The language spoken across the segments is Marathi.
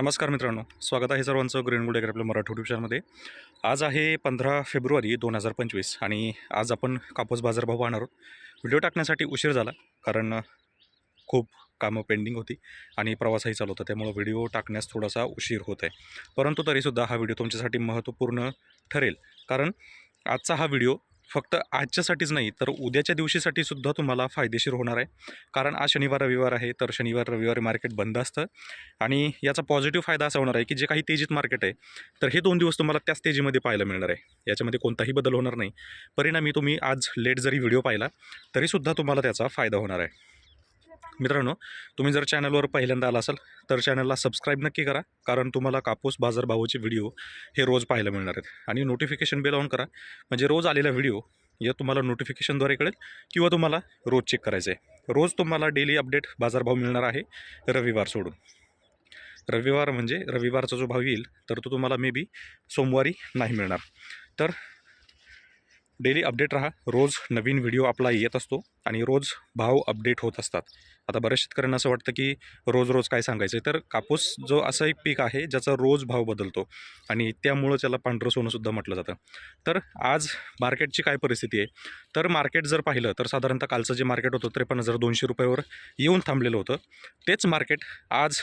नमस्कार मित्रांनो स्वागत आहे सर्वांचं ग्रीन गुड आपल्या मराठी यूट्यूब चॅनलमध्ये आज आहे पंधरा फेब्रुवारी दोन हजार पंचवीस आणि आज आपण कापूस बाजारभाव पाहणार आहोत. व्हिडिओ टाकण्यासाठी उशीर झाला कारण खूप कामं पेंडिंग होती आणि प्रवासही चालू होता त्यामुळं व्हिडिओ टाकण्यास थोडासा उशीर होत आहे. परंतु तरीसुद्धा हा व्हिडिओ तुमच्यासाठी महत्त्वपूर्ण ठरेल. कारण आजचा हा व्हिडिओ फक्त आजच्यासाठीच नाही तर उद्याच्या दिवशीसाठी सुद्धा तुम्हाला फायदेशीर होणार आहे. कारण आज शनिवार रविवार आहे तर शनिवार रविवारी मार्केट बंद असतं. आणि याचा पॉझिटिव्ह फायदा असा होणार आहे की जे काही तेजीत मार्केट आहे तर हे दोन दिवस तुम्हाला त्याच तेजीमध्ये पाहायला मिळणार आहे. याच्यामध्ये कोणताही बदल होणार नाही. परिणामी तुम्ही आज लेट जरी व्हिडिओ पाहिला तरीसुद्धा तुम्हाला त्याचा फायदा होणार आहे. मित्रांनो तुम्ही जर चॅनलवर पहिल्यांदा आला असाल तर चॅनलला सबस्क्राईब नक्की करा कारण तुम्हाला कापूस बाजारभावाचे व्हिडिओ हे रोज पाहायला मिळणार आहेत. आणि नोटिफिकेशन बेल ऑन करा म्हणजे रोज आलेला व्हिडिओ या तुम्हाला नोटिफिकेशनद्वारे कळेल किंवा तुम्हाला रोज चेक करायचं आहे रोज तुम्हाला डेली अपडेट बाजारभाव मिळणार आहे रविवार सोडून. रविवार म्हणजे रविवारचा जो भाव येईल तर तो तुम्हाला मे बी सोमवारी नाही मिळणार. तर डेली अपडेट राहा. रोज नवीन व्हिडिओ आपला येत असतो आणि रोज भाव अपडेट होत असतात. आता बऱ्याच शेतकऱ्यांना असं वाटतं की रोज रोज काय सांगायचं आहे तर कापूस जो असं एक पीक आहे ज्याचा रोज भाव बदलतो आणि त्यामुळं त्याला पांढरं सोनंसुद्धा म्हटलं जातं. तर आज मार्केटची काय परिस्थिती आहे? तर मार्केट जर पाहिलं तर साधारणतः कालचं जे मार्केट होतं त्रेपन्न हजार दोनशे रुपयावर येऊन थांबलेलं होतं. तेच मार्केट आज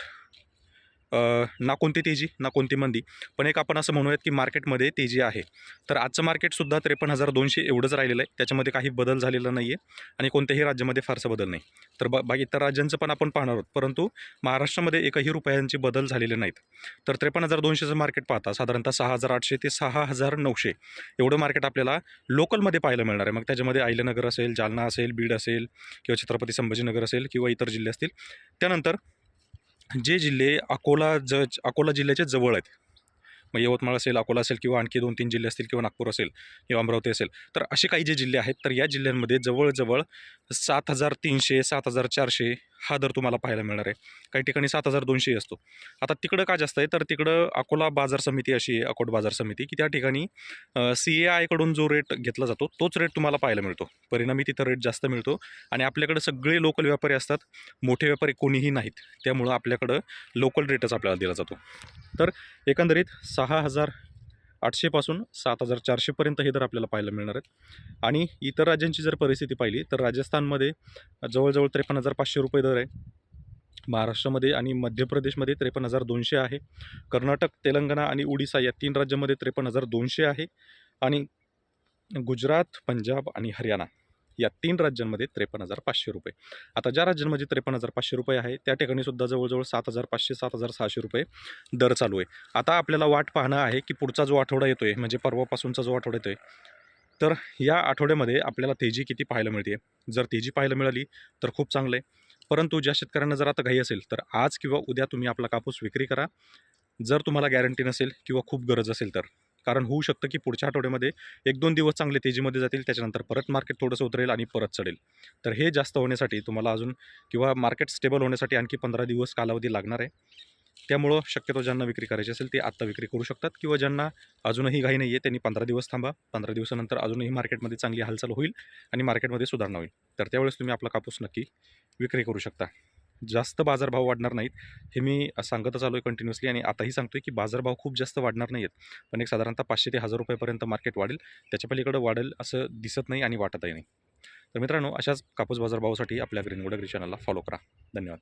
ना कोणती तेजी ना कोणती मंदी. पण एक आपण असं म्हणूयात की मार्केटमध्ये तेजी आहे. तर आजचं मार्केटसुद्धा त्रेपन्न हजार दोनशे एवढंच राहिलेलं आहे. त्याच्यामध्ये काही बदल झालेला नाही आहे आणि कोणत्याही राज्यामध्ये फारसा बदल नाही. तर ब बाकी इतर राज्यांचं पण आपण पाहणार आहोत. परंतु महाराष्ट्रामध्ये एकही रुपयांचे बदल झालेले नाहीत. तर त्रेपन्न हजार दोनशेचं मार्केट पाहता साधारणतः सहा हजार आठशे ते सहा हजार नऊशे एवढं मार्केट आपल्याला लोकलमध्ये पाहायला मिळणार आहे. मग त्याच्यामध्ये आयल्यानगर असेल जालना असेल बीड असेल किंवा छत्रपती संभाजीनगर असेल किंवा इतर जिल्हे असतील. त्यानंतर जे जिल्हे अकोला ज अकोला जिल्ह्याच्या जवळ आहेत मग यवतमाळ असेल अकोला असेल किंवा आणखी दोन तीन जिल्हे असतील किंवा नागपूर असेल किंवा अमरावती असेल तर असे काही जे जिल्हे आहेत तर या जिल्ह्यांमध्ये जवळजवळ सात हजार तीनशे सात हजार चारशे हा दर तुम्हाला पाहायला मिळणार आहे. काही ठिकाणी सात हजार दोनशे असतो. आता तिकडं का जास्त आहे? तर तिकडं अकोला बाजार समिती अशी आहे अकोट बाजार समिती की त्या ठिकाणी सी ए आयकडून जो रेट घेतला जातो तोच रेट तुम्हाला पाहायला मिळतो. परिणामी तिथं रेट जास्त मिळतो आणि आपल्याकडे सगळे लोकल व्यापारी असतात. मोठे व्यापारी कोणीही नाहीत. त्यामुळं आपल्याकडं लोकल रेटच आपल्याला दिला जातो. तर एकंदरीत सहा हजार आठशेपासून सात हजार चारशेपर्यंत हे दर आपल्याला पाहायला मिळणार आहेत. आणि इतर राज्यांची जर परिस्थिती पाहिली तर राजस्थानमध्ये जवळजवळ त्रेपन्न हजार पाचशे रुपये दर आहे. महाराष्ट्रामध्ये आणि मध्य प्रदेशमध्ये त्रेपन्न हजार दोनशे आहे. कर्नाटक तेलंगणा आणि ओडिसा या तीन राज्यामध्ये त्रेपन्न हजार दोनशे आहे. आणि गुजरात पंजाब आणि हरियाणा. या तीन राज्यांमध्ये त्रेपन्न हजार पाचशे रुपये. आता ज्या राज्यांमध्ये त्रेपन्न हजार पाचशे रुपये आहे त्या ठिकाणी सुद्धा जवळजवळ सात हजार पाचशे सात हजार सहाशे रुपये दर चालू आहे. आता आपल्याला वाट पाहणं आहे की पुढचा जो आठवडा येतो आहे म्हणजे परवापासूनचा जो आठवडा येतो आहे तर या आठवड्यामध्ये आपल्याला तेजी किती पाहायला मिळते? जर तेजी पाहायला मिळाली तर खूप चांगलं आहे. परंतु ज्या शेतकऱ्यांना जर आता घाई असेल तर आज किंवा उद्या तुम्ही आपला कापूस विक्री करा. जर तुम्हाला गॅरंटी नसेल किंवा खूप गरज असेल तर. कारण होऊ शकतं की पुढच्या आठवड्यामध्ये एक दोन दिवस चांगले तेजीमध्ये जातील त्याच्यानंतर परत मार्केट थोडंसं उतरेल आणि परत चढेल. तर हे जास्त होण्यासाठी तुम्हाला अजून किंवा मार्केट स्टेबल होण्यासाठी आणखी पंधरा दिवस कालावधी लागणार आहे. त्यामुळं शक्यतो ज्यांना विक्री करायची असेल ते आत्ता विक्री करू शकतात किंवा ज्यांना अजूनही घाई नाही आहे त्यांनी पंधरा दिवस थांबा. पंधरा दिवसानंतर अजूनही मार्केटमध्ये चांगली हालचाल होईल आणि मार्केटमध्ये सुधारणा होईल. तर त्यावेळेस तुम्ही आपला कापूस नक्की विक्री करू शकता. जास्त बाजारभाव वाढणार नाहीत. हे मी सांगतच आलो आहे कंटिन्युअसली आणि आताही सांगतो आहे की बाजारभाव खूप जास्त वाढणार नाही आहेत पण एक साधारणतः पाचशे ते हजार रुपयापर्यंत मार्केट वाढेल. त्याच्या पलीकडे वाढेल असं दिसत नाही आणि वाटतही नाही. तर मित्रांनो अशाच कापूस बाजारभावासाठी आपल्या ग्रीनगोड अग्री चॅनलला फॉलो करा. धन्यवाद.